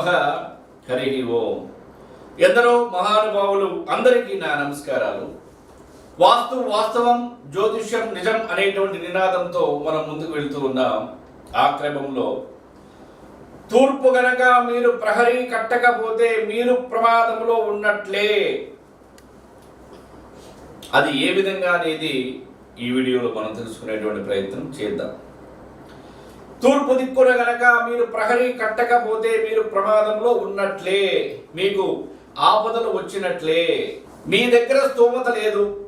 నమః. హరి ఓం. ఎందరో మహానుభావులు అందరికీ నా నమస్కారాలు. వాస్తు వాస్తవం జ్యోతిష్యం నిజం అనేటువంటి నినాదంతో మనం ముందుకు వెళ్తూ ఉన్నాం ఆ క్రమంలో. తూర్పు గనక మీరు ప్రహరీ కట్టకపోతే మీరు ప్రమాదంలో ఉన్నట్లే. అది ఏ విధంగా అనేది ఈ వీడియోలో మనం తెలుసుకునేటువంటి ప్రయత్నం చేద్దాం. తూర్పు దిక్కున గనక మీరు ప్రహరీ కట్టకపోతే మీరు ప్రమాదంలో ఉన్నట్లే. మీకు ఆపదలు వచ్చినట్లే. మీ దగ్గర స్తోమత లేదు.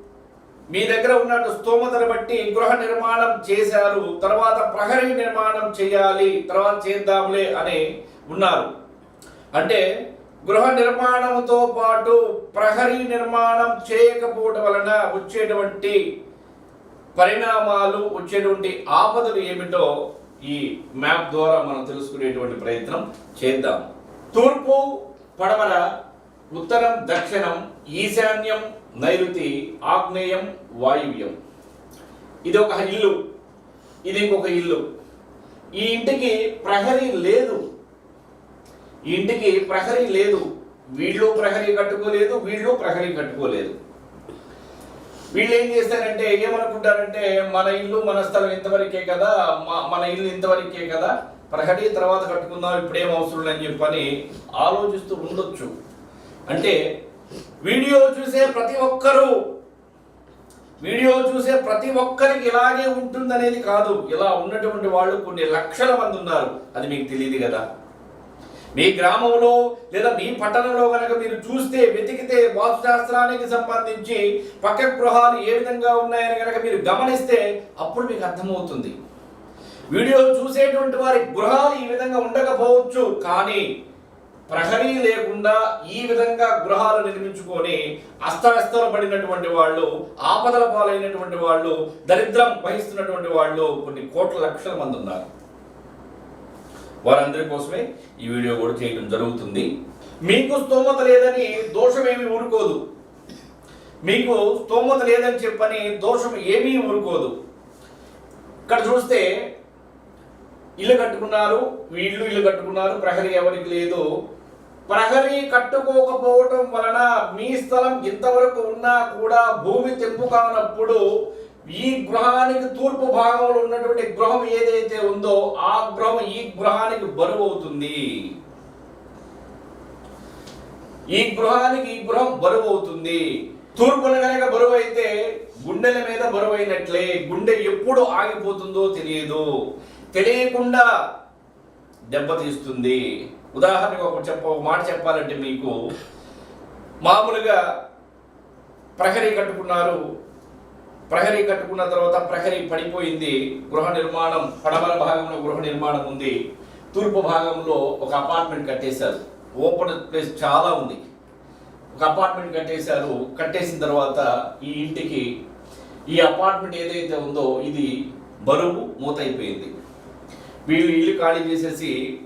మీ దగ్గర ఉన్నట్టు స్తోమతను బట్టి గృహ నిర్మాణం చేశారు. తర్వాత ప్రహరీ నిర్మాణం చేయాలి. తర్వాత చేద్దాంలే అని ఉన్నారు. అంటే గృహ నిర్మాణంతో పాటు ప్రహరీ నిర్మాణం చేయకపోవడం వలన వచ్చేటువంటి పరిణామాలు వచ్చేటువంటి ఆపదలు ఏమిటో ఈ మ్యాప్ ద్వారా మనం తెలుసుకునేటువంటి ప్రయత్నం చేద్దాం. తూర్పు పడమర ఉత్తరం దక్షిణం ఈశాన్యం నైరుతి ఆగ్నేయం వాయువ్యం. ఇది ఒక ఇల్లు. ఇది ఇంకొక ఇల్లు. ఈ ఇంటికి ప్రహరీ లేదు. ఈ ఇంటికి ప్రహరీ లేదు. వీళ్ళు ప్రహరీ కట్టుకోలేదు వీళ్ళు ప్రహరీ కట్టుకోలేదు. వీళ్ళు ఏం చేస్తారంటే ఏమనుకుంటారంటే మన ఇల్లు మన స్థలం ఇంతవరకే కదా మా- మన ఇల్లు ఇంతవరకే కదా ప్రహరీ తర్వాత కట్టుకుందాం ఇప్పుడేం అవసరం అని చెప్పని ఆలోచిస్తూ ఉండొచ్చు. అంటే వీడియో చూసే ప్రతి ఒక్కరూ వీడియో చూసే ప్రతి ఒక్కరికి ఇలాగే ఉంటుందనేది కాదు. ఇలా ఉన్నటువంటి వాళ్ళు కొన్ని లక్షల మంది ఉన్నారు. అది మీకు తెలియదు కదా. మీ గ్రామంలో లేదా మీ పట్టణంలో కనుక మీరు చూస్తే వెతికితే వాస్తుశాస్త్రానికి సంబంధించి పక్క గృహాలు ఏ విధంగా ఉన్నాయని కనుక మీరు గమనిస్తే అప్పుడు మీకు అర్థమవుతుంది. వీడియో చూసేటువంటి వారి గృహాలు ఈ విధంగా ఉండకపోవచ్చు కానీ ప్రహరీ లేకుండా ఈ విధంగా గృహాలు నిర్మించుకొని అస్తవ్యస్తలు పడినటువంటి వాళ్ళు ఆపదల పాలైనటువంటి వాళ్ళు దరిద్రం వహిస్తున్నటువంటి వాళ్ళు కొన్ని కోట్ల లక్షల మంది ఉన్నారు. వారందరి కోసమే ఈ వీడియో కూడా చేయడం జరుగుతుంది. మీకు స్తోమత లేదని దోషం ఏమీ ఊరుకోదు. మీకు స్తోమత లేదని చెప్పని దోషం ఏమీ ఊరుకోదు. ఇక్కడ చూస్తే ఇల్లు కట్టుకున్నారు వీళ్ళు ఇల్లు కట్టుకున్నారు ప్రహరీ ఎవరికి లేదు. ప్రహరీ కట్టుకోకపోవటం వలన మీ స్థలం ఇంతవరకు ఉన్నా కూడా భూమి తెంపు కానప్పుడు ఈ గృహానికి తూర్పు భాగంలో ఉన్నటువంటి గృహం ఏదైతే ఉందో ఆ గృహం ఈ గృహానికి బరువు అవుతుంది. ఈ గృహానికి ఈ గృహం బరువు అవుతుంది. తూర్పున కనుక బరువు అయితే గుండెల మీద బరువు అయినట్లే గుండె ఎప్పుడు ఆగిపోతుందో తెలియదు. తెలియకుండా దెబ్బతీస్తుంది ఉదాహరణకు ఒక చెప్ప ఒక మాట చెప్పాలంటే మీకు మామూలుగా ప్రహరీ కట్టుకున్నారు ప్రహరీ కట్టుకున్న తర్వాత ప్రహరీ పడిపోయింది. గృహ నిర్మాణం పడమర భాగంలో గృహ నిర్మాణం ఉంది. తూర్పు భాగంలో ఒక అపార్ట్మెంట్ కట్టేశారు. ఓపెన్ ప్లేస్ చాలా ఉంది. ఒక అపార్ట్మెంట్ కట్టేశారు. కట్టేసిన తర్వాత ఈ ఇంటికి ఈ అపార్ట్మెంట్ ఏదైతే ఉందో ఇది బరువు మూతైపోయింది. వీళ్ళు ఇల్లు ఖాళీ చేసేసి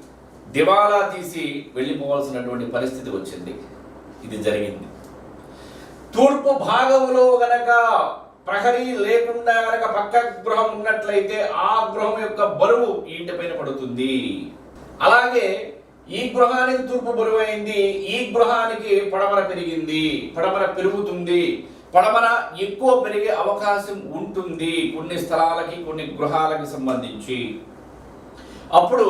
దివాలా తీసి వెళ్ళిపోవాల్సినటువంటి పరిస్థితి వచ్చింది. ఇది జరిగింది. తూర్పు భాగంలో గనక ప్రహరీ లేకుండా గనక పక్క గృహం ఉన్నట్లయితే ఆ గృహం యొక్క బరువు ఇంటి పైన పడుతుంది. అలాగే ఈ గృహానికి తూర్పు బరువు అయింది ఈ గృహానికి పడమర పెరిగింది. పడమర పెరుగుతుంది. పడమర ఎక్కువ పెరిగే అవకాశం ఉంటుంది కొన్ని స్థలాలకి కొన్ని గృహాలకి సంబంధించి. అప్పుడు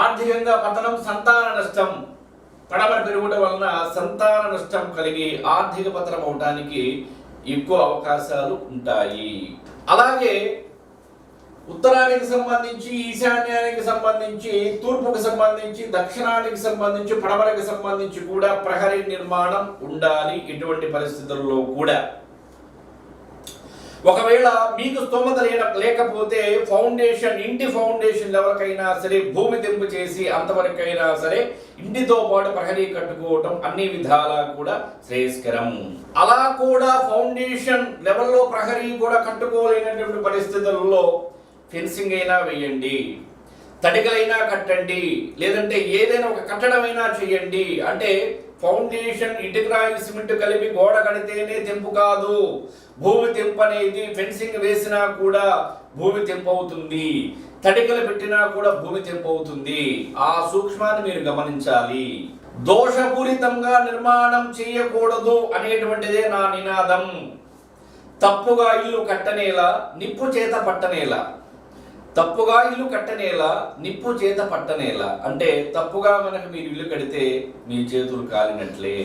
ఆర్థికంగా పతనం సంతాన నష్టం పడమర పెరుగుట వలన సంతాన నష్టం కలిగి ఆర్థిక పతనం అవడానికి ఎక్కువ అవకాశాలు ఉంటాయి. అలాగే ఉత్తరానికి సంబంధించి ఈశాన్యానికి సంబంధించి తూర్పుకు సంబంధించి దక్షిణానికి సంబంధించి పడమరకు సంబంధించి కూడా ప్రహరీ నిర్మాణం ఉండాలి. ఇటువంటి పరిస్థితుల్లో కూడా ఒకవేళ మీకు స్తోమత లేన లేకపోతే ఫౌండేషన్ ఇంటి ఫౌండేషన్ లెవెల్కైనా సరే భూమి తెంపు చేసి అంతవరకైనా సరే ఇంటితో పాటు ప్రహరీ కట్టుకోవటం అన్ని విధాలా కూడా శ్రేయస్కరం. అలా కూడా ఫౌండేషన్ లెవెల్లో ప్రహరీ కూడా కట్టుకోలేనటువంటి పరిస్థితుల్లో ఫెన్సింగ్ అయినా వేయండి. తడికలైనా కట్టండి లేదంటే ఏదైనా ఒక కట్టడమైనా చేయండి. అంటే ఫౌండేషన్ ఇటుకరాయి సిమెంట్ కలిపి గోడ కడితేనే తెంపు కాదు. భూమి తెంపు అనేది ఫెన్సింగ్ వేసినా కూడా భూమి తెంపు అవుతుంది. తడికలు పెట్టినా కూడా భూమి తెంపవుతుంది ఆ సూక్ష్మాన్ని మీరు గమనించాలి. దోషపూరితంగా నిర్మాణం చేయకూడదు అనేటువంటిదే నా నినాదం. తప్పుగా ఇల్లు కట్టనేలా నిప్పు చేత పట్టనేలా. తప్పుగా ఇల్లు కట్టనేలా నిప్పు చేత పట్టనేలా. అంటే తప్పుగా మనకు మీరు ఇల్లు కడితే మీ చేతులు కాలినట్లే.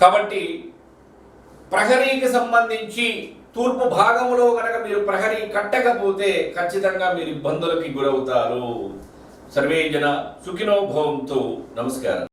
కాబట్టి ప్రహరీకి సంబంధించి తూర్పు భాగంలో కనుక మీరు ప్రహరీ కట్టకపోతే ఖచ్చితంగా మీరు ఇబ్బందులకి గురవుతారు. సర్వే జన నమస్కారం.